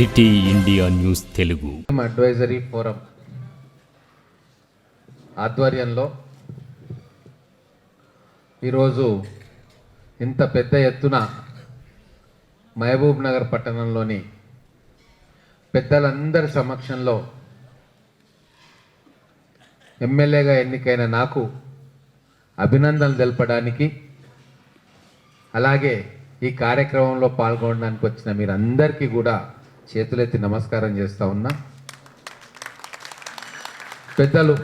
City India news Telugu. Advisory forum ఆధ్వర్యంలో ఈరోజు ఇంత పెద్ద ఎత్తున మహబూబ్ నగర్ పట్టణంలోని పెద్దలందరి సమక్షంలో ఎమ్మెల్యేగా ఎన్నికైన నాకు అభినందనలు తెలపడానికి అలాగే ఈ కార్యక్రమంలో పాల్గొనడానికి వచ్చిన మీరందరికీ కూడా చేతులెత్తి నమస్కారం చేస్తూ ఉన్నా. పెద్దలు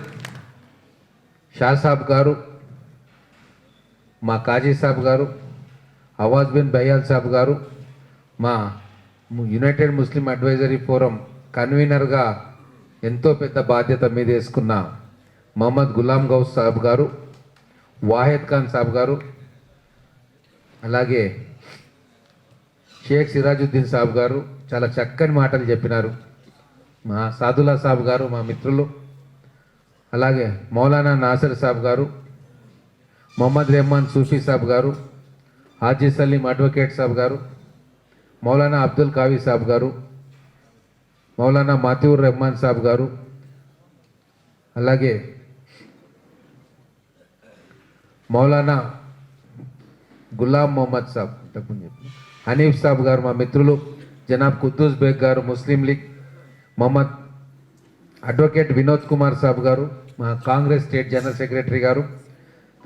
షా సాబ్ గారు మా కాజీ సాబ్ గారు అవాజ్ బిన్ బయ్యాల్ సాబ్ గారు మా యునైటెడ్ ముస్లిం అడ్వైజరీ ఫోరం కన్వీనర్గా ఎంతో పెద్ద బాధ్యత మీద వేసుకున్న మహమ్మద్ గులాం గౌస్ సాబ్ గారు వాహిద్ ఖాన్ సాబ్ గారు అలాగే షేక్ సిరాజుద్దీన్ సాబ్ గారు చాలా చక్కని మాటలు చెప్పినారు మా సాదుల్లా సాబ్ గారు మా మిత్రులు అలాగే మౌలానా నాసర్ సాబ్ గారు మొహమ్మద్ రెహమాన్ సూఫీ సాబ్ గారు హాజీ సలీం అడ్వకేట్ సాబ్ గారు మౌలానా అబ్దుల్ కావీ సాబ్ గారు మౌలానా మాతివుర్ రెహమాన్ సాబ్ గారు అలాగే మౌలానా గులాం మొహమ్మద్ సాబ్ తప్పని చెప్పి హనీఫ్ సాబ్ గారు మా మిత్రులు జనాబ్ కుద్దూస్ బేగ్ గారు ముస్లిం లీగ్ మొహమ్మద్ అడ్వకేట్ వినోద్ కుమార్ సాబ్ గారు మా కాంగ్రెస్ స్టేట్ జనరల్ సెక్రటరీ గారు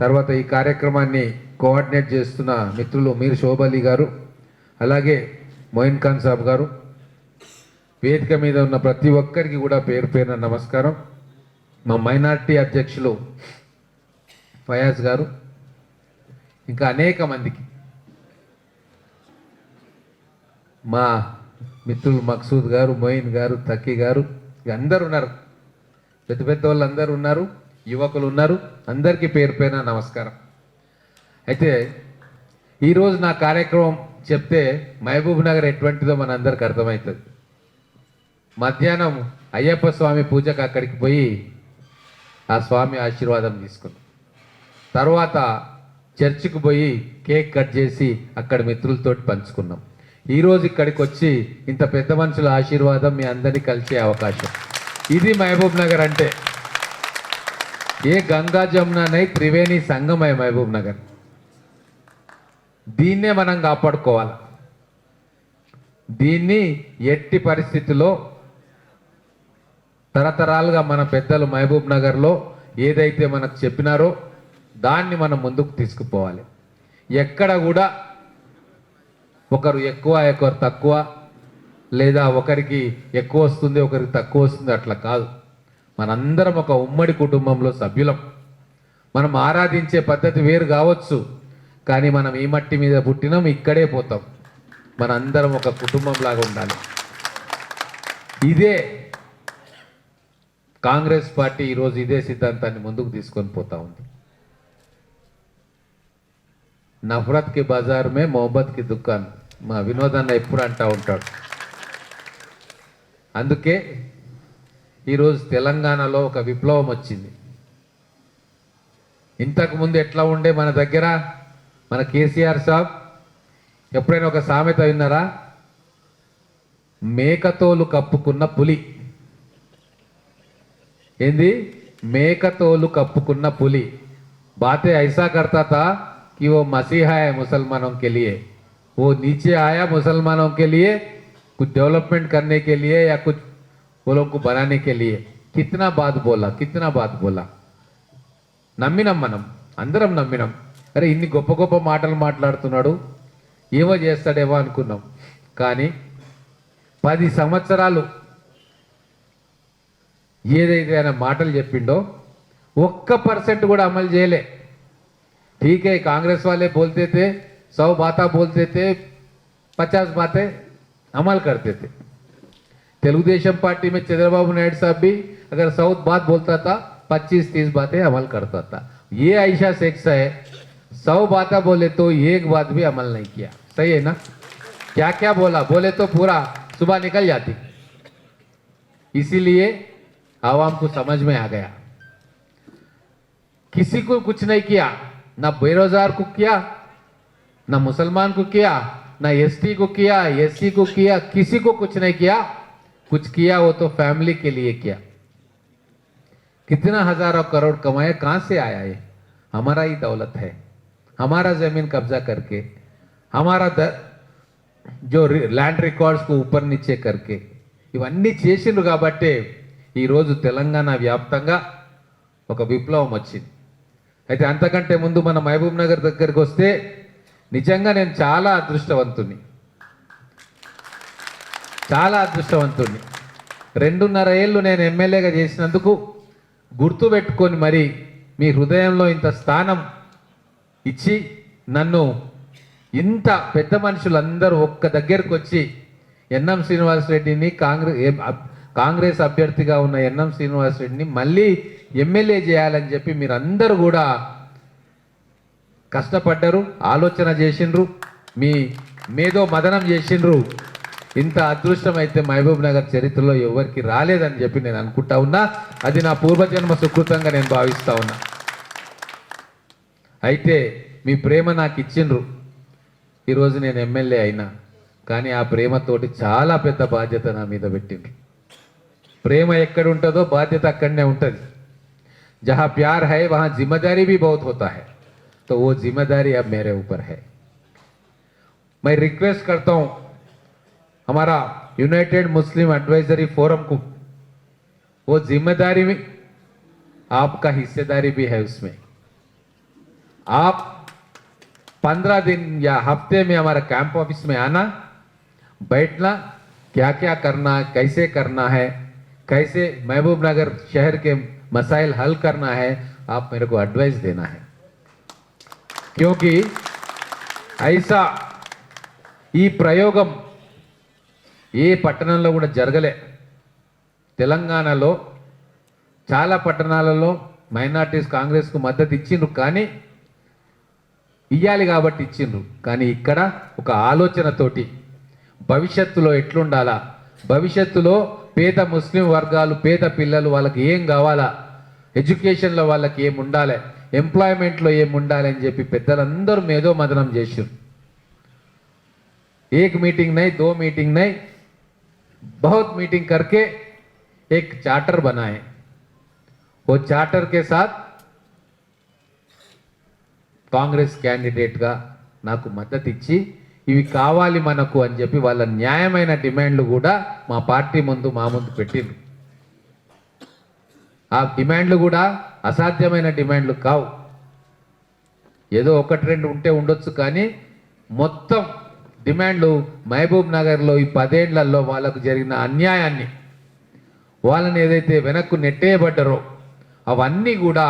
తర్వాత ఈ కార్యక్రమాన్ని కోఆర్డినేట్ చేస్తున్న మిత్రులు మీర్ శోభలి గారు అలాగే మొయిన్ ఖాన్ సాబ్ గారు. వేదిక మీద ఉన్న ప్రతి ఒక్కరికి కూడా పేరు పేరున నమస్కారం. మా మైనార్టీ అధ్యక్షులు ఫయాజ్ గారు ఇంకా అనేక మందికి మా మిత్రులు మక్సూద్ గారు మొయిన్ గారు తక్కి గారు ఇక అందరు ఉన్నారు. పెద్ద పెద్ద వాళ్ళు అందరూ ఉన్నారు యువకులు ఉన్నారు. అందరికీ పేరు పైన నమస్కారం. అయితే ఈరోజు నా కార్యక్రమం చెప్తే మహబూబ్ నగర్ ఎటువంటిదో మనందరికి అర్థమవుతుంది. మధ్యాహ్నం అయ్యప్ప స్వామి పూజకు అక్కడికి పోయి ఆ స్వామి ఆశీర్వాదం తీసుకున్నాం. తర్వాత చర్చికి పోయి కేక్ కట్ చేసి అక్కడ మిత్రులతోటి పంచుకున్నాం. ఈరోజు ఇక్కడికి వచ్చి ఇంత పెద్ద మనుషుల ఆశీర్వాదం మీ అందరినీ కలిసే అవకాశం. ఇది మహబూబ్ నగర్ అంటే. ఏ గంగా జమున త్రివేణి సంగమయ మహబూబ్ నగర్. దీన్నే మనం కాపాడుకోవాలి. దీన్ని ఎట్టి పరిస్థితిలో తరతరాలుగా మన పెద్దలు మహబూబ్ నగర్లో ఏదైతే మనకు చెప్పినారో దాన్ని మనం ముందుకు తీసుకుపోవాలి. ఎక్కడ కూడా ఒకరు ఎక్కువ ఒకరు తక్కువ లేదా ఒకరికి ఎక్కువ వస్తుంది ఒకరికి తక్కువ వస్తుంది అట్లా కాదు. మనందరం ఒక ఉమ్మడి కుటుంబంలో సభ్యులం. మనం ఆరాధించే పద్ధతి వేరు కావచ్చు కానీ మనం ఈ మట్టి మీద పుట్టినాం ఇక్కడే పోతాం. మనందరం ఒక కుటుంబం లాగా ఉండాలి. ఇదే కాంగ్రెస్ పార్టీ ఈరోజు ఇదే సిద్ధాంతాన్ని ముందుకు తీసుకొని పోతా ఉంది. నఫరత్కి బజార్ మే మొహబ్బత్ దుకాన్ మా వినోదాన్ని ఎప్పుడు అంటూ ఉంటాడు. అందుకే ఈరోజు తెలంగాణలో ఒక విప్లవం వచ్చింది. ఇంతకుముందు ఎట్లా ఉండే మన దగ్గర మన కేసీఆర్ సాబ్ ఎప్పుడైనా ఒక సామెత విన్నారా? మేకతోలు కప్పుకున్న పులి. ఏంది? మేకతోలు కప్పుకున్న పులి. బాతే ఐసా కర్తాత తా మసీహాయ ఓ ముసల్మానం కెలియే. वो नीचे आया मुसलमानों के लिए कुछ डेवलपमेंट करने के लिए या कुछ वो लोग को बनाने के लिए कितना बात बोला कितना बात बोला నమ్మినాం మనం అందరం నమ్మినాం అరే ఇన్ని గొప్ప గొప్ప మాటలు మాట్లాడుతున్నాడు ఏమో చేస్తాడేమో అనుకున్నాం కానీ పది సంవత్సరాలు ఏదైతే ఆయన మాటలు చెప్పిండో ఒక్క పర్సెంట్ కూడా అమలు చేయలే ठीक है कांग्रेस वाले बोलते थे सौ बातें बोलते थे पचास बातें अमल करते थे तेलुगुदेशम पार्टी में चंद्रबाबू नायडू साहब भी अगर सौ बात बोलता था, पच्चीस, तीस बातें अमल करता था। ये ऐसा सेक्स है, सौ बातें बोले तो एक बात भी अमल नहीं किया। सही है ना? क्या क्या बोला? बोले तो पूरा, सुबह निकल जाती। इसीलिए आवाम को समझ में आ गया। किसी को कुछ नहीं किया, ना बेरोजगार को किया ना मुसलमान को किया ना एसटी को किया एससी को किया किसी को कुछ नहीं किया कुछ किया वो तो फैमिली के लिए किया कितना हजारों करोड़ कमाए कहाँ से आया ये हमारा ही दौलत है हमारा जमीन कब्जा करके हमारा द, जो ల్యాండ్ రికార్డ్స్కు ऊपर नीचे करके ఇవన్నీ చేసిండ్రు కాబట్టే ఈరోజు తెలంగాణ వ్యాప్తంగా ఒక విప్లవం వచ్చింది అయితే అంతకంటే ముందు మన మహబూబ్ నగర్ దగ్గరికి వస్తే నిజంగా నేను చాలా అదృష్టవంతుని చాలా అదృష్టవంతుని రెండున్నర ఏళ్ళు నేను ఎమ్మెల్యేగా చేసినందుకు గుర్తుపెట్టుకొని మరి మీ హృదయంలో ఇంత స్థానం ఇచ్చి నన్ను ఇంత పెద్ద మనుషులందరూ ఒక్క దగ్గరకు వచ్చి ఎన్ఎం శ్రీనివాసరెడ్డిని కాంగ్రెస్ కాంగ్రెస్ అభ్యర్థిగా ఉన్న ఎన్ఎం శ్రీనివాసరెడ్డిని మళ్ళీ ఎమ్మెల్యే చేయాలని చెప్పి మీరందరూ కూడా కష్టపడ్డరు ఆలోచన చేసిండ్రు మీ మీదో మదనం చేసిండ్రు. ఇంత అదృష్టం అయితే మహబూబ్ నగర్ చరిత్రలో ఎవరికి రాలేదని చెప్పి నేను అనుకుంటా ఉన్నా. అది నా పూర్వజన్మ సుకృతంగా నేను భావిస్తా ఉన్నా. అయితే మీ ప్రేమ నాకు ఇచ్చిండ్రు. ఈరోజు నేను ఎమ్మెల్యే అయినా కానీ ఆ ప్రేమతోటి చాలా పెద్ద బాధ్యత నా మీద పెట్టింది ప్రేమ ఎక్కడ ఉంటుందో బాధ్యత అక్కడనే ఉంటుంది. జహా ప్యార్ హై వహా జిమ్మదారీ భీ బౌత్ హోతా హై. तो वो ज़िम्मेदारी अब मेरे ऊपर है। मैं रिक्वेस्ट करता हूँ, हमारा यूनाइटेड मुस्लिम एडवाइजरी फोरम को, वो ज़िम्मेदारी में, आपका हिस्सेदारी भी है उसमें। आप पंद्रह दिन या हफ़्ते में हमारा कैंप ऑफ़िस में आना, बैठना क्या क्या करना है कैसे करना है, कैसे महबूब नगर शहर के मसाइल हल करना है, आप मेरे को एडवाइस देना है। యోగి ఐసా ఈ ప్రయోగం ఏ పట్టణంలో కూడా జరగలే. తెలంగాణలో చాలా పట్టణాలలో మైనార్టీస్ కాంగ్రెస్కు మద్దతు ఇచ్చిండ్రు కానీ ఇయ్యాలి కాబట్టి ఇచ్చిండ్రు. కానీ ఇక్కడ ఒక ఆలోచనతోటి భవిష్యత్తులో ఎట్లుండాలా? భవిష్యత్తులో పేద ముస్లిం వర్గాలు పేద పిల్లలు వాళ్ళకి ఏం కావాలా? ఎడ్యుకేషన్లో వాళ్ళకి ఏం ఉండాలి? ఎంప్లాయ్మెంట్లో ఏం ఉండాలి అని చెప్పి పెద్దలందరూ మేధో మదనం చేసారు एक मीटिंग नहीं दो मीटिंग नहीं बहुत मीटिंग करके एक चार्टर बनाए वो चार्टर के साथ కాంగ్రెస్ క్యాండిడేట్గా నాకు మద్దతు ఇచ్చి ఇవి కావాలి మనకు అని చెప్పి వాళ్ళ న్యాయమైన డిమాండ్లు కూడా మా పార్టీ ముందు మా ముందు పెట్టిండ్రు ఆ డిమాండ్లు కూడా అసాధ్యమైన డిమాండ్లు కావు. ఏదో ఒకటి రెండు ఉంటే ఉండొచ్చు కానీ మొత్తం డిమాండ్లు మహబూబ్ నగర్లో ఈ పదేళ్ళలో వాళ్ళకు జరిగిన అన్యాయాన్ని వాళ్ళని ఏదైతే వెనక్కు నెట్టేయబడ్డరో అవన్నీ కూడా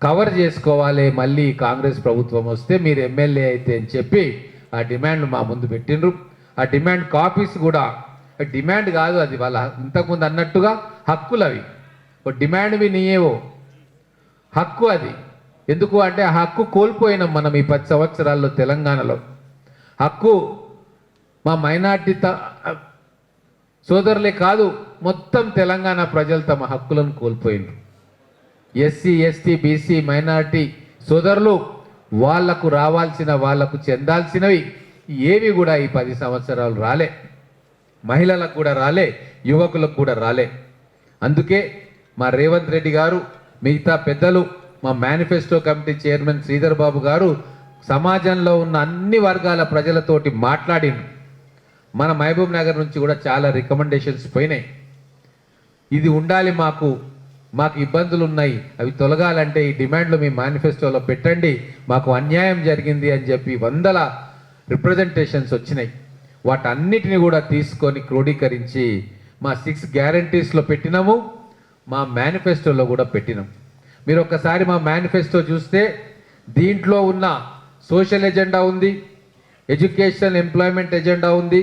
కవర్ చేసుకోవాలి మళ్ళీ కాంగ్రెస్ ప్రభుత్వం వస్తే మీరు ఎమ్మెల్యే అయితే అని చెప్పి ఆ డిమాండ్లు మా ముందు పెట్టిండ్రు. ఆ డిమాండ్ కాపీస్ కూడా డిమాండ్ కాదు అది వాళ్ళ ఇంతకుముందు అన్నట్టుగా హక్కులు అవి డిమాండ్ మీ నీయేవో హక్కు అది. ఎందుకు అంటే ఆ హక్కు కోల్పోయినాం మనం ఈ పది సంవత్సరాల్లో తెలంగాణలో. హక్కు మా మైనార్టీ త- సోదరులే కాదు మొత్తం తెలంగాణ ప్రజలు తమ హక్కులను కోల్పోయింది ఎస్సీ ఎస్టీ బీసీ మైనార్టీ సోదరులు వాళ్ళకు రావాల్సిన వాళ్ళకు చెందాల్సినవి ఏవి కూడా ఈ పది సంవత్సరాలు రాలే. మహిళలకు కూడా రాలే యువకులకు కూడా రాలే. అందుకే మా రేవంత్ రెడ్డి గారు మిగతా పెద్దలు మా manifesto committee chairman Sridhar Babu గారు సమాజంలో ఉన్న అన్ని వర్గాల ప్రజలతోటి మాట్లాడి మన మహబూబ్ నగర్ నుంచి కూడా చాలా రికమెండేషన్స్ పోయినాయి. ఇది ఉండాలి మాకు మాకు ఇబ్బందులు ఉన్నాయి అవి తొలగాలంటే ఈ డిమాండ్లు మీ మేనిఫెస్టోలో పెట్టండి మాకు అన్యాయం జరిగింది అని చెప్పి వందల రిప్రజెంటేషన్స్ వచ్చినాయి. వాటన్నిటిని కూడా తీసుకొని క్రోడీకరించి మా సిక్స్ గ్యారంటీస్లో పెట్టినాము. మా మేనిఫెస్టోలో కూడా పెట్టినాం. మీరు ఒక్కసారి మా మేనిఫెస్టో చూస్తే దీంట్లో ఉన్న సోషల్ ఎజెండా ఉంది ఎడ్యుకేషన్ ఎంప్లాయ్మెంట్ ఎజెండా ఉంది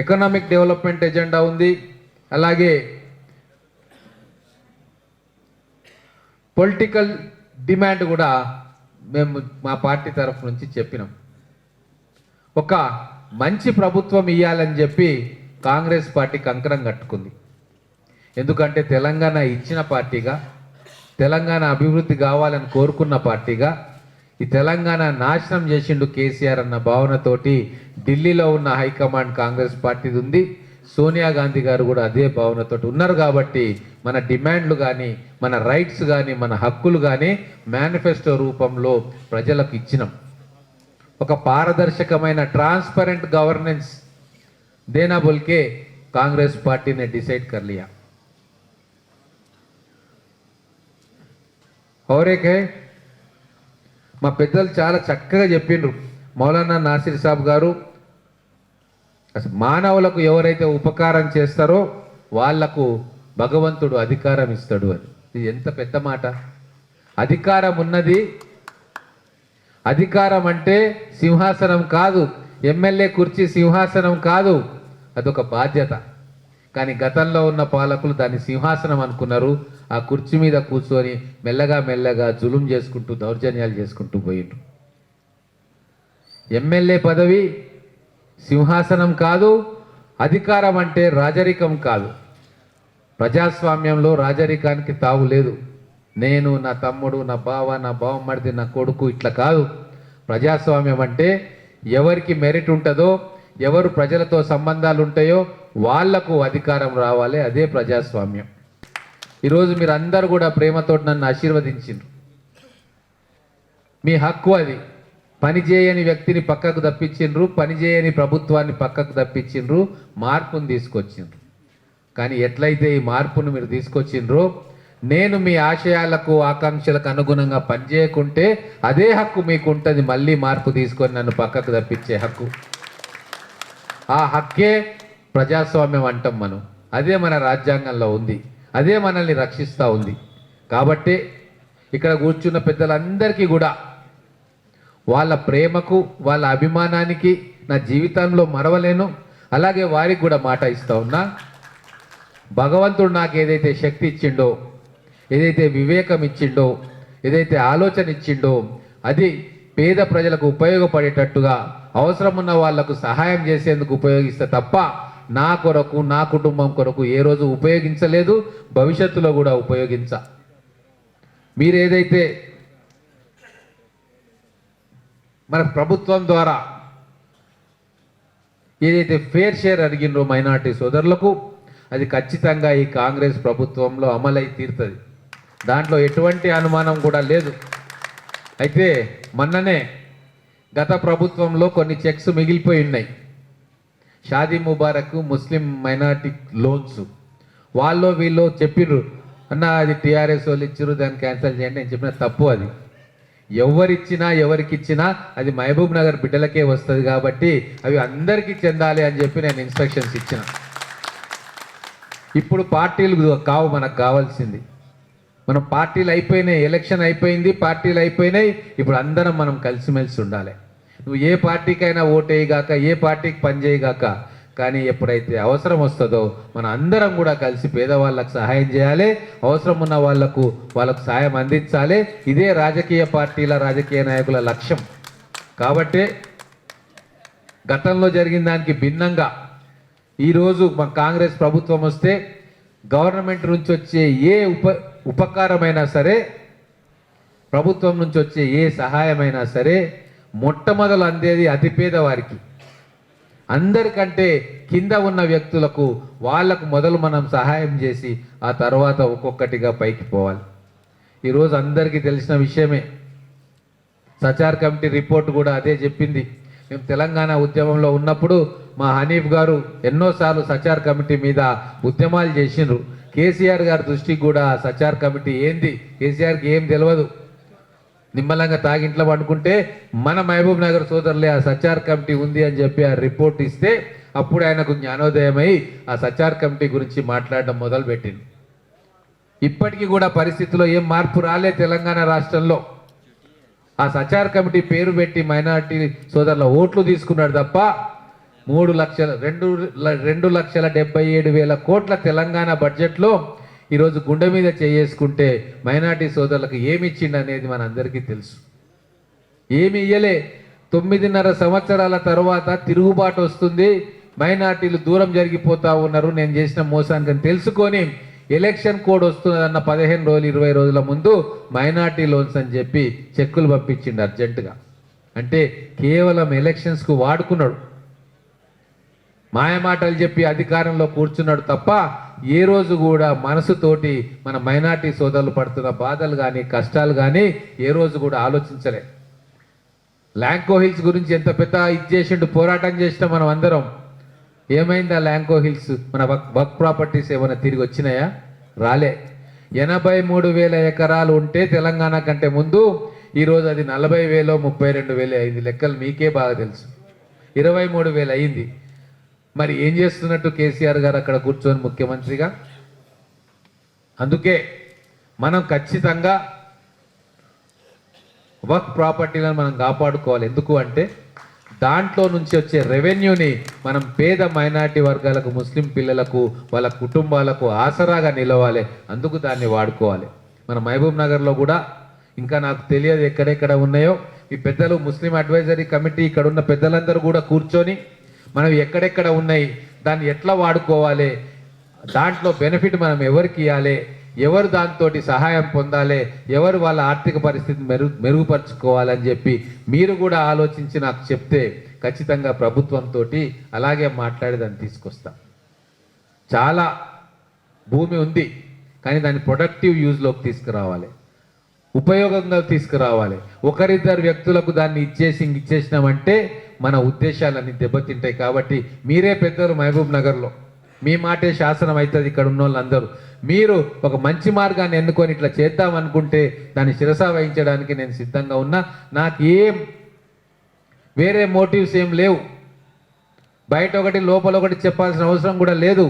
ఎకనామిక్ డెవలప్మెంట్ ఎజెండా ఉంది అలాగే పొలిటికల్ డిమాండ్ కూడా మేము మా పార్టీ తరఫు నుంచి చెప్పినాం. ఒక మంచి ప్రభుత్వం ఇవ్వాలని చెప్పి కాంగ్రెస్ పార్టీ కంకణం కట్టుకుంది. ఎందుకంటే తెలంగాణ ఇచ్చిన పార్టీగా తెలంగాణ అభివృద్ధి కావాలని కోరుకున్న పార్టీగా ఈ తెలంగాణ నాశనం చేసిండు కేసీఆర్ అన్న భావనతోటి ఢిల్లీలో ఉన్న హైకమాండ్ కాంగ్రెస్ పార్టీది ఉంది. సోనియా గాంధీ గారు కూడా అదే భావనతో ఉన్నారు కాబట్టి మన డిమాండ్లు కానీ మన రైట్స్ కానీ మన హక్కులు కానీ మేనిఫెస్టో రూపంలో ప్రజలకు ఇచ్చినాం. ఒక పారదర్శకమైన ట్రాన్స్పరెంట్ గవర్నెన్స్ దేనా బొల్కే కాంగ్రెస్ పార్టీని డిసైడ్ కర్లియా. ఓరేకే మా పెద్దలు చాలా చక్కగా చెప్పిండ్రు. మౌలానా నాసిర్ సాబ్ గారు అసలు మానవులకు ఎవరైతే ఉపకారం చేస్తారో వాళ్ళకు భగవంతుడు అధికారం ఇస్తాడు అని. ఇది ఎంత పెద్ద మాట. అధికారం ఉన్నది అధికారం అంటే సింహాసనం కాదు. ఎమ్మెల్యే కుర్చీ సింహాసనం కాదు అదొక బాధ్యత. కానీ గతంలో ఉన్న పాలకులు దాన్ని సింహాసనం అనుకున్నారు. ఆ కుర్చీ మీద కూర్చొని మెల్లగా మెల్లగా జులుం చేసుకుంటూ దౌర్జన్యాలు చేసుకుంటూ పోయిండు ఎమ్మెల్యే పదవి సింహాసనం కాదు అధికారం అంటే రాజరికం కాదు. ప్రజాస్వామ్యంలో రాజరికానికి తావు లేదు. నేను నా తమ్ముడు నా బావ నా బావమ్మడిది నా కొడుకు ఇట్లా కాదు. ప్రజాస్వామ్యం అంటే ఎవరికి మెరిట్ ఉంటుందో ఎవరు ప్రజలతో సంబంధాలు ఉంటాయో వాళ్ళకు అధికారం రావాలి అదే ప్రజాస్వామ్యం. ఈరోజు మీరు అందరు కూడా ప్రేమతో నన్ను ఆశీర్వదించిండ్రు. మీ హక్కు అది. పని చేయని వ్యక్తిని పక్కకు తప్పించిండ్రు పని చేయని ప్రభుత్వాన్ని పక్కకు తప్పించిండ్రు మార్పును తీసుకొచ్చిండ్రు. కానీ ఎట్లయితే ఈ మార్పును మీరు తీసుకొచ్చిండ్రో నేను మీ ఆశయాలకు ఆకాంక్షలకు అనుగుణంగా పనిచేయకుంటే అదే హక్కు మీకు ఉంటుంది మళ్ళీ మార్పు తీసుకొని నన్ను పక్కకు తప్పించే హక్కు. ఆ హక్కే ప్రజాస్వామ్యం అంటాం మనం. అదే మన రాజ్యాంగంలో ఉంది. అదే మనల్ని రక్షిస్తూ ఉంది. కాబట్టి ఇక్కడ కూర్చున్న పెద్దలందరికీ కూడా వాళ్ళ ప్రేమకు వాళ్ళ అభిమానానికి నా జీవితంలో మరవలేను. అలాగే వారికి కూడా మాట ఇస్తా ఉన్నా. భగవంతుడు నాకు ఏదైతే శక్తి ఇచ్చిండో ఏదైతే వివేకం ఇచ్చిండో ఏదైతే ఆలోచన ఇచ్చిండో అది పేద ప్రజలకు ఉపయోగపడేటట్టుగా అవసరం ఉన్న వాళ్ళకు సహాయం చేసేందుకు ఉపయోగిస్తే తప్ప నా కొరకు నా కుటుంబం కొరకు ఏ రోజు ఉపయోగించలేదు భవిష్యత్తులో కూడా ఉపయోగించ. మీరు ఏదైతే మన ప్రభుత్వం ద్వారా ఏదైతే ఫేర్ షేర్ అడిగినో మైనార్టీ సోదరులకు అది ఖచ్చితంగా ఈ కాంగ్రెస్ ప్రభుత్వంలో అమలై తీరుతుంది. దాంట్లో ఎటువంటి అనుమానం కూడా లేదు. అయితే మొన్ననే గత ప్రభుత్వంలో కొన్ని చెక్స్ మిగిలిపోయి ఉన్నాయి. Shaadi Mubarak Muslim minority loans. వాళ్ళు వీళ్ళు చెప్పిర్రు అన్న అది టీఆర్ఎస్ వాళ్ళు ఇచ్చిర్రు దాన్ని క్యాన్సిల్ చేయండి నేను చెప్పిన తప్పు అది. ఎవరిచ్చినా ఎవరికి ఇచ్చినా అది మహబూబ్ నగర్ బిడ్డలకే వస్తుంది కాబట్టి అవి అందరికీ చెందాలి అని చెప్పి నేను ఇన్స్ట్రక్షన్స్ ఇచ్చిన. ఇప్పుడు పార్టీలు కావు మనకు కావాల్సింది. మనం పార్టీలు అయిపోయినాయి ఎలక్షన్ అయిపోయింది పార్టీలు అయిపోయినాయి ఇప్పుడు అందరం మనం కలిసిమెలిసి ఉండాలి. నువ్వు ఏ పార్టీకైనా ఓటేయగాక ఏ పార్టీకి పనిచేయగాక కానీ ఎప్పుడైతే అవసరం వస్తుందో మన అందరం కూడా కలిసి పేదవాళ్ళకు సహాయం చేయాలి అవసరం ఉన్న వాళ్ళకు వాళ్ళకు సహాయం అందించాలి. ఇదే రాజకీయ పార్టీల రాజకీయ నాయకుల లక్ష్యం. కాబట్టి గతంలో జరిగిన దానికి భిన్నంగా ఈరోజు మా కాంగ్రెస్ ప్రభుత్వం వస్తే గవర్నమెంట్ నుంచి వచ్చే ఏ ఉప ఉపకారమైనా సరే ప్రభుత్వం నుంచి వచ్చే ఏ సహాయమైనా సరే మొట్టమొదలు అందేది అతిపేద వారికి. అందరికంటే కింద ఉన్న వ్యక్తులకు వాళ్ళకు మొదలు మనం సహాయం చేసి ఆ తర్వాత ఒక్కొక్కటిగా పైకి పోవాలి. ఈరోజు అందరికీ తెలిసిన విషయమే. సచార్ కమిటీ రిపోర్ట్ కూడా అదే చెప్పింది. మేము తెలంగాణ ఉద్యమంలో ఉన్నప్పుడు మా హనీఫ్ గారు ఎన్నోసార్లు సచార్ కమిటీ మీద ఉద్యమాలు చేసిండ్రు. కేసీఆర్ గారి దృష్టికి కూడా సచార్ కమిటీ ఏంది? కేసీఆర్కి ఏం తెలియదు నిమ్మలంగా తాగింట్లో పండుకుంటే మన మహబూబ్ నగర్ సోదరులే ఆ సచార్ కమిటీ ఉంది అని చెప్పి ఆ రిపోర్ట్ ఇస్తే అప్పుడు ఆయనకు జ్ఞానోదయమై ఆ సచార్ కమిటీ గురించి మాట్లాడడం మొదలుపెట్టింది. ఇప్పటికీ కూడా పరిస్థితిలో ఏం మార్పు రాలే తెలంగాణ రాష్ట్రంలో. ఆ సచార్ కమిటీ పేరు పెట్టి మైనార్టీ సోదరుల ఓట్లు తీసుకున్నాడు తప్ప మూడు లక్షల రెండు రెండు లక్షల డెబ్బై ఏడు వేల కోట్ల తెలంగాణ బడ్జెట్లో ఈరోజు గుండె మీద చేసుకుంటే మైనార్టీ సోదరులకు ఏమి ఇచ్చిండు అనేది మనందరికీ తెలుసు. ఏమి ఇయ్యలే. తొమ్మిదిన్నర సంవత్సరాల తర్వాత తిరుగుబాటు వస్తుంది. మైనార్టీలు దూరం జరిగిపోతా ఉన్నారు. నేను చేసిన మోసానికి తెలుసుకొని ఎలక్షన్ కోడ్ వస్తున్నదన్న పదిహేను రోజులు ఇరవై రోజుల ముందు మైనార్టీ లోన్స్ అని చెప్పి చెక్కులు పంపించిండు అర్జెంటుగా. అంటే కేవలం ఎలక్షన్స్కు వాడుకున్నాడు. మాయమాటలు చెప్పి అధికారంలో కూర్చున్నాడు తప్ప ఏ రోజు కూడా మనసుతోటి మన మైనార్టీ సోదరులు పడుతున్న బాధలు కానీ కష్టాలు కానీ ఏ రోజు కూడా ఆలోచించలే. ల్యాంకో హిల్స్ గురించి ఎంత పెద్ద ఇది చేసిండు పోరాటం చేసిన మనం అందరం. ఏమైందా ల్యాంకో హిల్స్? మన బక్ బక్ ప్రాపర్టీస్ ఏమైనా తిరిగి వచ్చినాయా? రాలే. ఎనభై మూడు వేల ఎకరాలు ఉంటే తెలంగాణ కంటే ముందు ఈరోజు అది నలభై వేలో ముప్పై రెండు వేలు అయింది. లెక్కలు మీకే బాగా తెలుసు. ఇరవై మూడు వేలు అయింది. మరి ఏం చేస్తున్నట్టు కేసీఆర్ గారు అక్కడ కూర్చొని ముఖ్యమంత్రిగా? అందుకే మనం ఖచ్చితంగా వర్క్ ప్రాపర్టీలను మనం కాపాడుకోవాలి. ఎందుకు అంటే దాంట్లో నుంచి వచ్చే రెవెన్యూని మనం పేద మైనారిటీ వర్గాలకు ముస్లిం పిల్లలకు వాళ్ళ కుటుంబాలకు ఆసరాగా నిలవాలి. అందుకు దాన్ని వాడుకోవాలి. మన మహబూబ్ నగర్లో కూడా ఇంకా నాకు తెలియదు ఎక్కడెక్కడ ఉన్నాయో. ఈ పెద్దలు ముస్లిం అడ్వైజరీ కమిటీ ఇక్కడ ఉన్న పెద్దలందరూ కూడా కూర్చొని మనం ఎక్కడెక్కడ ఉన్నాయి దాన్ని ఎట్లా వాడుకోవాలి దాంట్లో బెనిఫిట్ మనం ఎవరికి ఇవ్వాలి ఎవరు దాంతో సహాయం పొందాలి ఎవరు వాళ్ళ ఆర్థిక పరిస్థితిని మెరుగు మెరుగుపరుచుకోవాలని చెప్పి మీరు కూడా ఆలోచించి నాకు చెప్తే ఖచ్చితంగా ప్రభుత్వంతో అలాగే మాట్లాడి దాన్ని తీసుకొస్తా. చాలా భూమి ఉంది కానీ దాన్ని ప్రొడక్టివ్ యూజ్లోకి తీసుకురావాలి. ఉపయోగంగా తీసుకురావాలి. ఒకరిద్దరు వ్యక్తులకు దాన్ని ఇచ్చేసి ఇంక ఇచ్చేసినామంటే మన ఉద్దేశాలన్నీ దెబ్బతింటాయి కాబట్టి మీరే పెద్దలు మహబూబ్ నగర్లో. మీ మాటే శాసనం అవుతుంది ఇక్కడ ఉన్న వాళ్ళందరూ మీరు ఒక మంచి మార్గాన్ని ఎన్నుకొని ఇట్లా చేద్దాం అనుకుంటే దాన్ని శిరసా వహించడానికి నేను సిద్ధంగా ఉన్నా. నాకు ఏం వేరే మోటివ్స్ ఏం లేవు. బయట ఒకటి లోపల ఒకటి చెప్పాల్సిన అవసరం కూడా లేదు.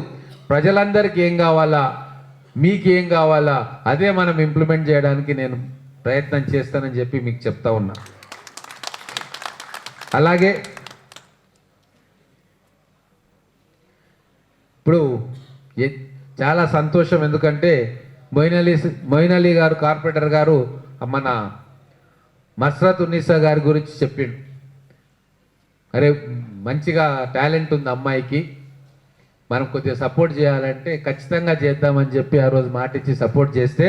ప్రజలందరికీ ఏం కావాలా? మీకు ఏం కావాలా? అదే మనం ఇంప్లిమెంట్ చేయడానికి నేను ప్రయత్నం చేస్తానని చెప్పి మీకు చెప్తా ఉన్నా. అలాగే ఇప్పుడు చాలా సంతోషం ఎందుకంటే మొయిన్ అలీ మొయిన్ అలీ గారు కార్పొరేటర్ గారు మన మస్రత్ ఉన్నీసా గారి గురించి చెప్పిండు. అరే మంచిగా టాలెంట్ ఉంది అమ్మాయికి. మనం కొద్దిగా సపోర్ట్ చేయాలంటే ఖచ్చితంగా చేద్దామని చెప్పి ఆ రోజు మాటిచ్చి సపోర్ట్ చేస్తే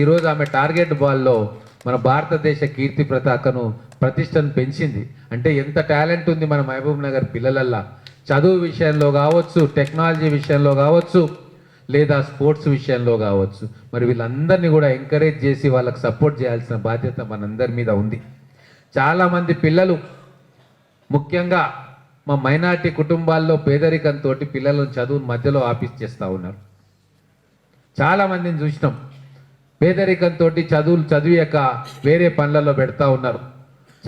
ఈరోజు ఆమె టార్గెట్ బాల్లో మన భారతదేశ కీర్తి ప్రతాకను ప్రతిష్టను పెంచింది. అంటే ఎంత టాలెంట్ ఉంది మన మహబూబ్ నగర్ పిల్లలల్లా. చదువు విషయంలో కావచ్చు టెక్నాలజీ విషయంలో కావచ్చు లేదా స్పోర్ట్స్ విషయంలో కావచ్చు. మరి వీళ్ళందరినీ కూడా ఎంకరేజ్ చేసి వాళ్ళకి సపోర్ట్ చేయాల్సిన బాధ్యత మనందరి మీద ఉంది. చాలామంది పిల్లలు ముఖ్యంగా మా మైనార్టీ కుటుంబాల్లో పేదరికంతో పిల్లలను చదువు మధ్యలో ఆపిచ్చేస్తూ ఉన్నారు. చాలామందిని చూసినాం. పేదరికంతో చదువులు చదివాక వేరే పనులలో పెడతా ఉన్నారు.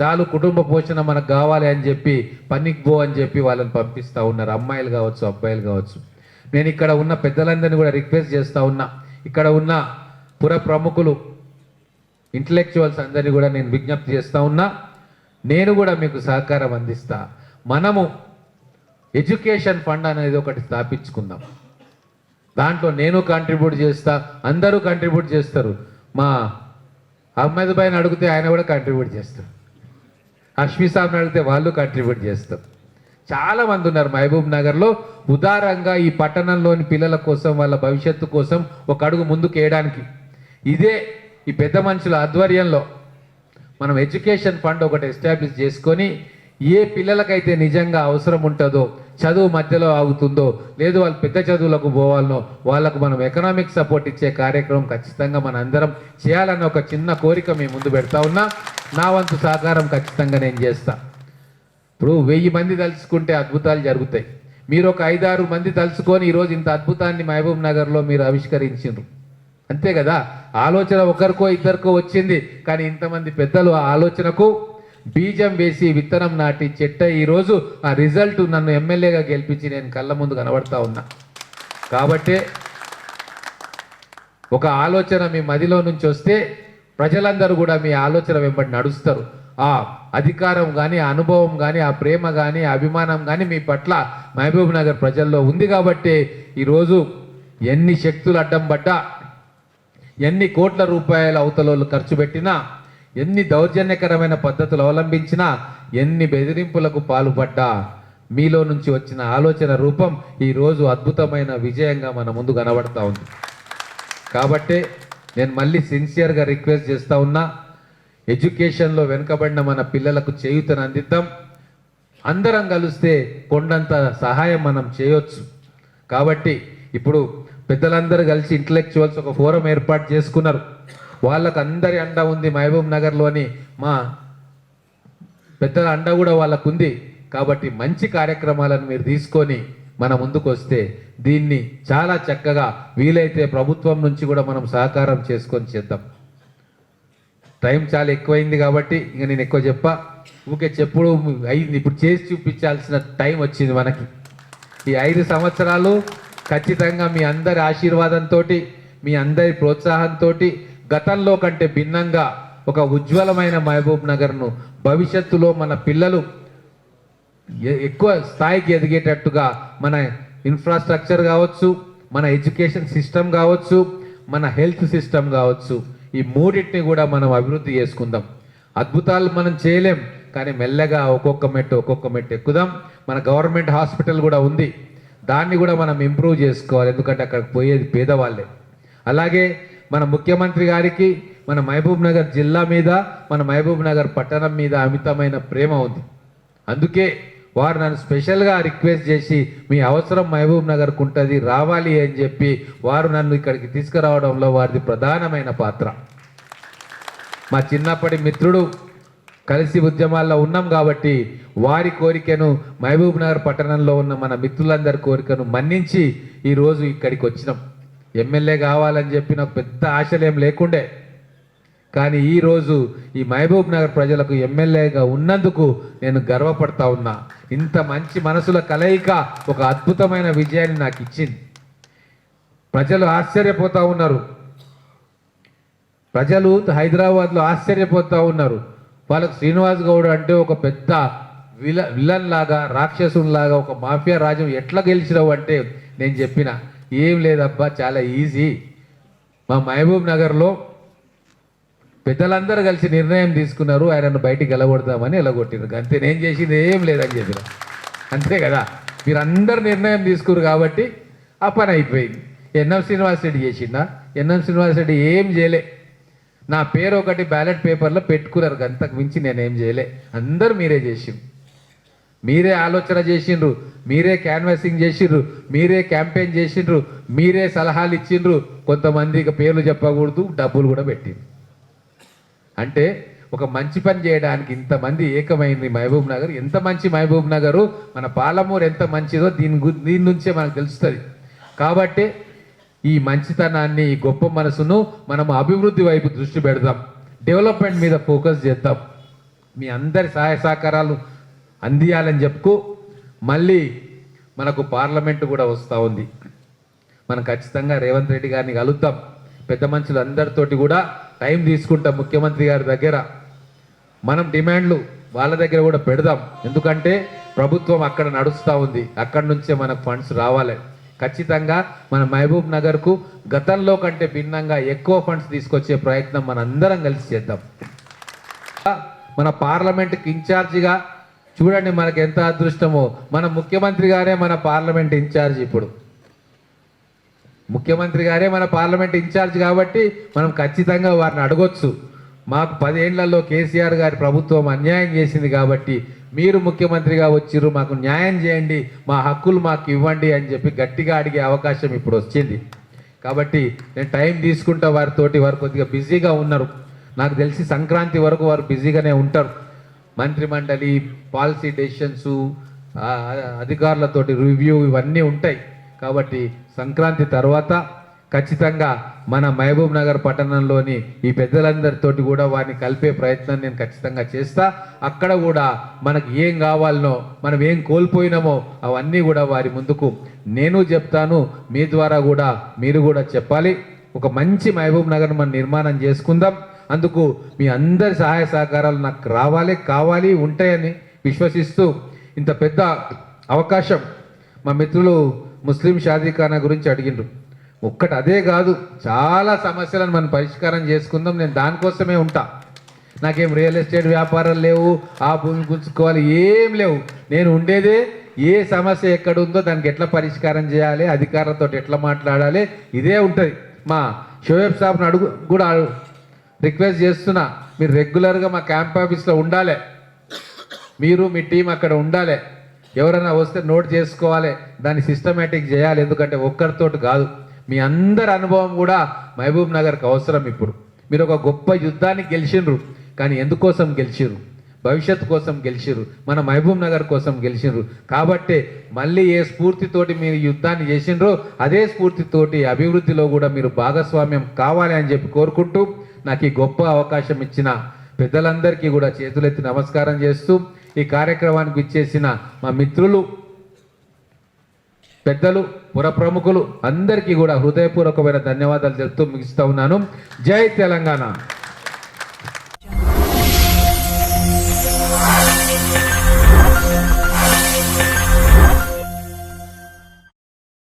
చాలు కుటుంబ పోషణ మనకు కావాలి అని చెప్పి పనికి పో అని చెప్పి వాళ్ళని పంపిస్తూ ఉన్నారు. అమ్మాయిలు కావచ్చు అబ్బాయిలు కావచ్చు. నేను ఇక్కడ ఉన్న పెద్దలందరినీ కూడా రిక్వెస్ట్ చేస్తూ ఉన్నా. ఇక్కడ ఉన్న పుర ప్రముఖులు ఇంటలెక్చువల్స్ అందరినీ కూడా నేను విజ్ఞప్తి చేస్తూ ఉన్నా. నేను కూడా మీకు సహకారం అందిస్తా. మనము ఎడ్యుకేషన్ ఫండ్ అనేది ఒకటి స్థాపించుకుందాం. దాంట్లో నేను కాంట్రిబ్యూట్ చేస్తా అందరూ కాంట్రిబ్యూట్ చేస్తారు. మా అహ్మద్ భాయ్ని అడిగితే ఆయన కూడా కాంట్రిబ్యూట్ చేస్తారు. అశ్వి సాబ్ని అడిగితే వాళ్ళు కంట్రిబ్యూట్ చేస్తారు. చాలా మంది ఉన్నారు మహబూబ్ నగర్లో. ఉదారంగా ఈ పట్టణంలోని పిల్లల కోసం వాళ్ళ భవిష్యత్తు కోసం ఒక అడుగు ముందుకు వేయడానికి. ఇదే ఈ పెద్ద మనుషుల ఆధ్వర్యంలో మనం ఎడ్యుకేషన్ ఫండ్ ఒకటి ఎస్టాబ్లిష్ చేసుకొని ఏ పిల్లలకైతే నిజంగా అవసరం ఉంటుందో చదువు మధ్యలో ఆగుతుందో లేదు వాళ్ళు పెద్ద చదువులకు పోవాలనో వాళ్ళకు మనం ఎకనామిక్ సపోర్ట్ ఇచ్చే కార్యక్రమం ఖచ్చితంగా మన అందరం చేయాలన్న ఒక చిన్న కోరిక మేము ముందు పెడతా ఉన్నా. నా వంతు సహకారం ఖచ్చితంగా నేను చేస్తా. ఇప్పుడు వెయ్యి మంది తలుచుకుంటే అద్భుతాలు జరుగుతాయి. మీరు ఒక ఐదారు మంది తలుచుకొని ఈరోజు ఇంత అద్భుతాన్ని మహబూబ్ నగర్లో మీరు ఆవిష్కరించారు అంతే కదా? ఆలోచన ఒకరికో ఇద్దరికో వచ్చింది. కానీ ఇంతమంది పెద్దలు ఆ ఆలోచనకు బీజం వేసి విత్తనం నాటి చెట్ట ఈరోజు ఆ రిజల్ట్ నన్ను ఎమ్మెల్యేగా గెలిపించి నేను కళ్ళ ముందు కనబడతా ఉన్నా. కాబట్టే ఒక ఆలోచన మీ మదిలో నుంచి వస్తే ప్రజలందరూ కూడా మీ ఆలోచన వెంబడి నడుస్తారు. ఆ అధికారం కానీ ఆ అనుభవం కానీ ఆ ప్రేమ కానీ అభిమానం కానీ మీ పట్ల మహబూబ్ నగర్ ప్రజల్లో ఉంది కాబట్టి ఈరోజు ఎన్ని శక్తులు అడ్డం పడ్డా ఎన్ని కోట్ల రూపాయల అవతలలో ఖర్చు పెట్టినా ఎన్ని దౌర్జన్యకరమైన పద్ధతులు అవలంబించినా ఎన్ని బెదిరింపులకు పాల్పడ్డా మీలో నుంచి వచ్చిన ఆలోచన రూపం ఈ రోజు అద్భుతమైన విజయంగా మన ముందు కనబడతా ఉంది. కాబట్టే నేను మళ్ళీ సిన్సియర్గా రిక్వెస్ట్ చేస్తూ ఉన్నా ఎడ్యుకేషన్లో వెనుకబడిన మన పిల్లలకు చేయూతను అందిద్దాం. అందరం కలిస్తే కొండంత సహాయం మనం చేయొచ్చు. కాబట్టి ఇప్పుడు పెద్దలందరూ కలిసి ఇంటలెక్చువల్స్ ఒక ఫోరం ఏర్పాటు చేసుకున్నారు. వాళ్ళకు అందరి అండ ఉంది మహబూబ్ నగర్లోని మా పెద్దల అండ కూడా వాళ్ళకు ఉంది కాబట్టి మంచి కార్యక్రమాలను మీరు తీసుకొని మన ముందుకు వస్తే దీన్ని చాలా చక్కగా వీలైతే ప్రభుత్వం నుంచి కూడా మనం సహకారం చేసుకొని చేద్దాం. టైం చాలా ఎక్కువైంది కాబట్టి ఇంక నేను ఎక్కువ చెప్ప. ఊకే చెప్పుడు అయింది ఇప్పుడు చేసి చూపించాల్సిన టైం వచ్చింది మనకి. ఈ ఐదు సంవత్సరాలు ఖచ్చితంగా మీ అందరి ఆశీర్వాదంతో మీ అందరి ప్రోత్సాహంతో గతంలో కంటే భిన్నంగా ఒక ఉజ్వలమైన మహబూబ్ నగర్ను భవిష్యత్తులో మన పిల్లలు ఎక్కువ స్థాయికి ఎదిగేటట్టుగా మన ఇన్ఫ్రాస్ట్రక్చర్ కావచ్చు మన ఎడ్యుకేషన్ సిస్టమ్ కావచ్చు మన హెల్త్ సిస్టమ్ కావచ్చు ఈ మూడింటిని కూడా మనం అభివృద్ధి చేసుకుందాం. అద్భుతాలు మనం చేయలేం కానీ మెల్లగా ఒక్కొక్క మెట్టు ఒక్కొక్క మెట్టు ఎక్కుదాం. మన గవర్నమెంట్ హాస్పిటల్ కూడా ఉంది. దాన్ని కూడా మనం ఇంప్రూవ్ చేసుకోవాలి ఎందుకంటే అక్కడికి పోయేది పేదవాళ్ళే. అలాగే మన ముఖ్యమంత్రి గారికి మన మహబూబ్ నగర్ జిల్లా మీద మన మహబూబ్ నగర్ పట్టణం మీద అమితమైన ప్రేమ ఉంది. అందుకే వారు నన్ను స్పెషల్గా రిక్వెస్ట్ చేసి మీ అవసరం మహబూబ్ నగర్కు ఉంటుంది రావాలి అని చెప్పి వారు నన్ను ఇక్కడికి తీసుకురావడంలో వారిది ప్రధానమైన పాత్ర. మా చిన్నప్పటి మిత్రుడు కలిసి ఉద్యమాల్లో ఉన్నాం కాబట్టి వారి కోరికను మహబూబ్ నగర్ పట్టణంలో ఉన్న మన మిత్రులందరి కోరికను మన్నించి ఈరోజు ఇక్కడికి వచ్చినాం. ఎమ్మెల్యే కావాలని చెప్పి నాకు పెద్ద ఆశలేం లేకుండే. కానీ ఈరోజు ఈ మహబూబ్ నగర్ ప్రజలకు ఎమ్మెల్యేగా ఉన్నందుకు నేను గర్వపడతా ఉన్నా. ఇంత మంచి మనసుల కలయిక ఒక అద్భుతమైన విజయాన్ని నాకు ఇచ్చింది. ప్రజలు ఆశ్చర్యపోతూ ఉన్నారు. ప్రజలు హైదరాబాద్లో ఆశ్చర్యపోతూ ఉన్నారు. వాళ్ళకు శ్రీనివాస్ గౌడ్ అంటే ఒక పెద్ద విల విలన్ లాగా రాక్షసునిలాగా ఒక మాఫియా రాజ్యం ఎట్లా గెలిచినావు అంటే నేను చెప్పిన. ఏం లేదబ్బా చాలా ఈజీ మా మహబూబ్ నగర్లో పెద్దలందరూ కలిసి నిర్ణయం తీసుకున్నారు ఆయనను బయటికి వెళ్ళగొడదామని వెళ్ళగొట్టినారు అంతే నేను చేసింది ఏం లేదని చెప్పిన. అంతే కదా మీరు అందరు నిర్ణయం తీసుకురు కాబట్టి ఆ పని అయిపోయింది. ఎన్ఎం శ్రీనివాస్ రెడ్డి చేసిందా ఎన్ఎం శ్రీనివాస్ రెడ్డి ఏం చేయలే. నా పేరు ఒకటి బ్యాలెట్ పేపర్లో పెట్టుకున్నారు అంతకు మించి నేనేం చేయలే. అందరూ మీరే చేసిండ్రు. మీరే ఆలోచన చేసిండ్రు. మీరే క్యాన్వాసింగ్ చేసిండ్రు మీరే క్యాంపెయిన్ చేసిండ్రు మీరే సలహాలు ఇచ్చిండ్రు. కొంతమందికి పేర్లు చెప్పకూడదు డబ్బులు కూడా పెట్టిండ్రు. అంటే ఒక మంచి పని చేయడానికి ఇంతమంది ఏకమైంది మహబూబ్ నగర్. ఎంత మంచి మహబూబ్ నగరు? మన పాలమూరు ఎంత మంచిదో దీని గు- దీని నుంచే మనకు తెలుస్తుంది. కాబట్టి ఈ మంచితనాన్ని ఈ గొప్ప మనసును మనం అభివృద్ధి వైపు దృష్టి పెడదాం. డెవలప్మెంట్ మీద ఫోకస్ చేద్దాం. మీ అందరి సహాయ సహకారాలు అందియాలని చెప్పుకో మళ్ళీ మనకు పార్లమెంటు కూడా వస్తూ ఉంది. మనం ఖచ్చితంగా రేవంత్ రెడ్డి గారిని కలుద్దాం. పెద్ద మనుషులు అందరితోటి కూడా టైం తీసుకుంటాం ముఖ్యమంత్రి గారి దగ్గర. మనం డిమాండ్లు వాళ్ళ దగ్గర కూడా పెడదాం. ఎందుకంటే ప్రభుత్వం అక్కడ నడుస్తూ ఉంది. అక్కడ నుంచే మనకు ఫండ్స్ రావాలి. ఖచ్చితంగా మన మహబూబ్ నగర్కు గతంలో కంటే భిన్నంగా ఎక్కువ ఫండ్స్ తీసుకొచ్చే ప్రయత్నం మన అందరం కలిసి చేద్దాం. మన పార్లమెంట్కి ఇన్ఛార్జిగా చూడండి మనకు ఎంత అదృష్టమో. మన ముఖ్యమంత్రి గారే మన పార్లమెంట్ ఇన్ఛార్జ్ ఇప్పుడు. ముఖ్యమంత్రి గారే మన పార్లమెంట్ ఇన్ఛార్జ్ కాబట్టి మనం ఖచ్చితంగా వారిని అడగొచ్చు. మాకు పదేళ్ళలో కేసీఆర్ గారి ప్రభుత్వం అన్యాయం చేసింది కాబట్టి మీరు ముఖ్యమంత్రిగా వచ్చిర్రు మాకు న్యాయం చేయండి మా హక్కులు మాకు ఇవ్వండి అని చెప్పి గట్టిగా అడిగే అవకాశం ఇప్పుడు వచ్చింది. కాబట్టి నేను టైం తీసుకుంటా వారితోటి వారు కొద్దిగా బిజీగా ఉన్నారు. నాకు తెలిసి సంక్రాంతి వరకు వారు బిజీగానే ఉంటారు. మంత్రిమండలి పాలసీ డెసిషన్స్ అధికారులతోటి రివ్యూ ఇవన్నీ ఉంటాయి. కాబట్టి సంక్రాంతి తర్వాత ఖచ్చితంగా మన మహబూబ్ నగర్ పట్టణంలోని ఈ పెద్దలందరితోటి కూడా వారిని కలిపే ప్రయత్నం నేను ఖచ్చితంగా చేస్తా. అక్కడ కూడా మనకు ఏం కావాలనో మనం ఏం కోల్పోయినామో అవన్నీ కూడా వారి ముందుకు నేను చెప్తాను. మీ ద్వారా కూడా మీరు కూడా చెప్పాలి. ఒక మంచి మహబూబ్ నగర్ మనం నిర్మాణం చేసుకుందాం. అందుకు మీ అందరి సహాయ సహకారాలు నాకు రావాలి కావాలి ఉంటాయని విశ్వసిస్తూ ఇంత పెద్ద అవకాశం మా మిత్రులు ముస్లిం షాదీఖానా గురించి అడిగిండ్రు. ఒక్కటి అదే కాదు చాలా సమస్యలను మనం పరిష్కారం చేసుకుందాం నేను దానికోసమే ఉంటా. నాకేం రియల్ ఎస్టేట్ వ్యాపారాలు లేవు ఆ భూమి గుంచుకోవాలి ఏం లేవు. నేను ఉండేదే ఏ సమస్య ఎక్కడ ఉందో దానికి ఎట్లా పరిష్కారం చేయాలి అధికారులతో ఎట్లా మాట్లాడాలి ఇదే ఉంటుంది. మా షోయబ్ సాబ్ను అడుగు కూడా రిక్వెస్ట్ చేస్తున్నా మీరు రెగ్యులర్గా మా క్యాంప్ ఆఫీస్లో ఉండాలి. మీరు మీ టీం అక్కడ ఉండాలి. ఎవరైనా వస్తే నోట్ చేసుకోవాలి దాన్ని సిస్టమేటిక్ చేయాలి ఎందుకంటే ఒక్కరితోటి కాదు. మీ అందరి అనుభవం కూడా మహబూబ్ నగర్కి అవసరం ఇప్పుడు. మీరు ఒక గొప్ప యుద్ధాన్ని గెలిచిండ్రు కానీ ఎందుకోసం గెలిచిరు భవిష్యత్తు కోసం గెలిచిరు మన మహబూబ్ నగర్ కోసం గెలిచిర్రు. కాబట్టి మళ్ళీ ఏ స్ఫూర్తితోటి మీరు యుద్ధాన్ని చేసిండ్రో అదే స్ఫూర్తితోటి అభివృద్ధిలో కూడా మీరు భాగస్వామ్యం కావాలి అని చెప్పి కోరుకుంటూ నాకు ఈ గొప్ప అవకాశం ఇచ్చిన పెద్దలందరికీ కూడా చేతులెత్తి నమస్కారం చేస్తూ ఈ కార్యక్రమానికి ఇచ్చేసిన మా మిత్రులు పెద్దలు పుర ప్రముఖులు అందరికీ కూడా హృదయపూర్వకమైన ధన్యవాదాలు చెప్తూ ముగిస్తూ ఉన్నాను. జై తెలంగాణ.